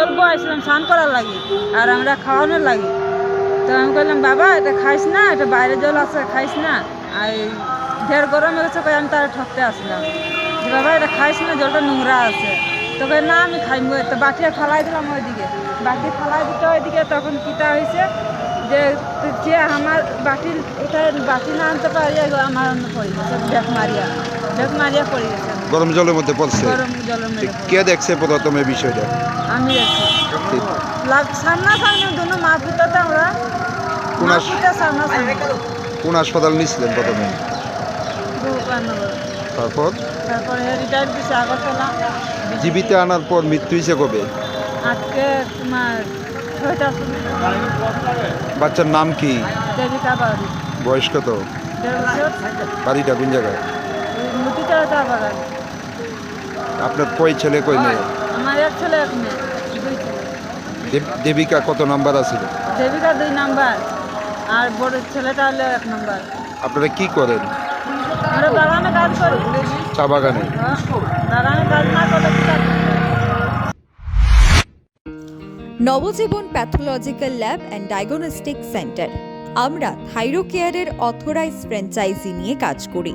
করব আসলাম স্নান করার লাগে আর আমরা খাওয়ানোর লাগে। তো আমি বললাম বাবা, এটা খাইস না, এটা বাইরে জল আছে, খাইস না। আর ঢের গরম হয়ে গেছে আমি তারা ঠকতে আসলাম। যে, বাবা, এটা খাইস না, জলটা নোংরা আছে। তো কই, না, আমি খাইমু। তো বাটি ফালাই দিলাম ওইদিকে। বাটি ফালাই দিতে ওইদিকে তখন কিটা হয়েছে যে যে আমার বাটি এটা বাটি না আনতে পারি আমার অন্য পড়ে মারিয়া। গরম জলের মধ্যে পড়ছে। কে দেখছে প্রথমে বিষয়টা? আমি কোন হাসপাতাল নিছিলেন প্রথমে? তারপর? জীবিত আনার পর মৃত্যু হয়েছে কবে? আজকে তোমার বাচ্চার নাম কি? দেবিকা বাড়ি। বয়স কত? বাড়িটা কোন জায়গায়? মুটিটা চা বাগান আপনার কই ছেলে কই মেয়ে? আমার এক ছেলে এক মেয়ে দুই ছেলে। দেব- দেবিকা কত নাম্বার আছিল দেবিকা দুই নাম্বার আর বড় ছেলেটা হলো এক নাম্বার। আপনারা কি করেন? আমরা বাগানে কাজ করি। চা বাগানে? হ্যাঁ, বাগানে কাজ না করলে কি কাজ করব? Nabajibon pathological lab and diagnostic centre. আমরা থাইরোকেয়ারের অথরাইজ ফ্র্যাঞ্চাইজি নিয়ে কাজ করি।